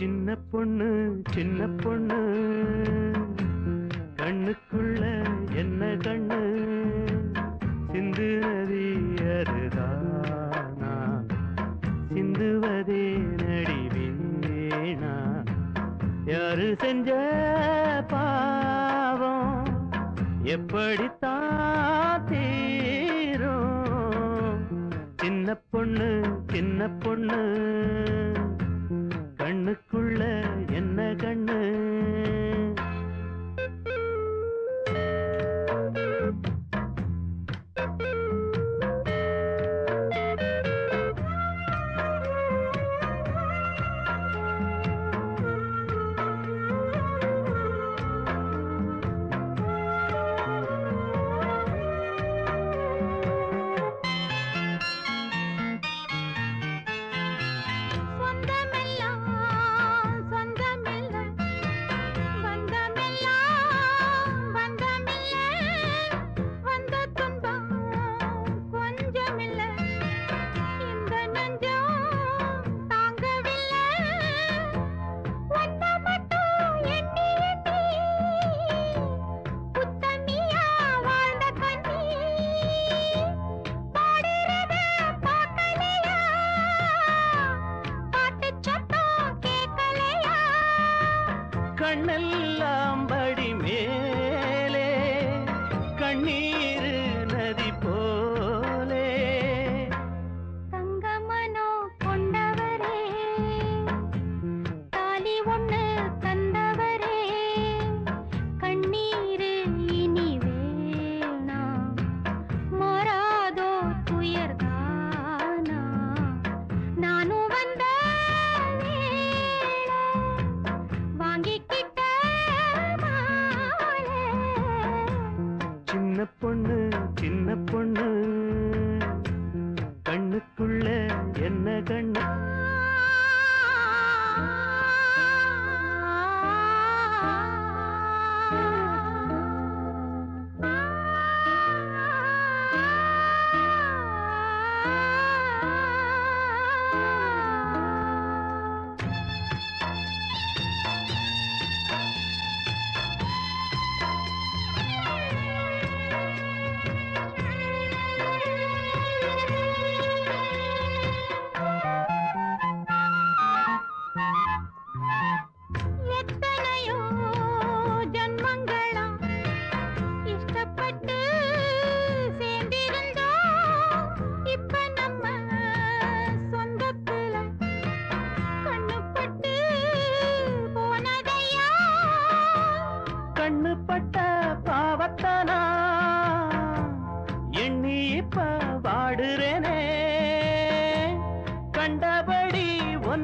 சின்ன பொண்ணு சின்ன பொண்ணு. கண்ணுக்குள்ள என்ன கண்ணு? சிந்து நதி அருதானா? சிந்துவதே நடிவேனா யாரு செஞ்ச பாவம்? எப்படித்தான் தீரும்? சின்ன பொண்ணு சின்ன பொண்ணு. கண்ணெல்லாம் படி மேலே. கண்ணீர் சின்ன பொண்ணு சின்ன பொண்ணு. கண்ணுக்குள்ள என்ன கண்ணு?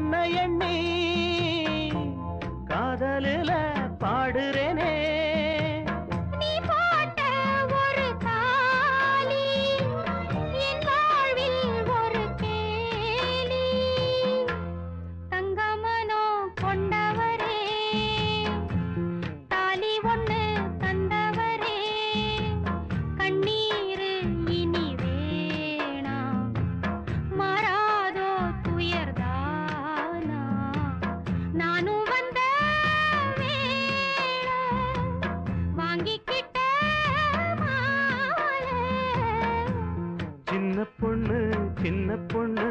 ஒன்ன எண்ணி காதலில பொண்ணு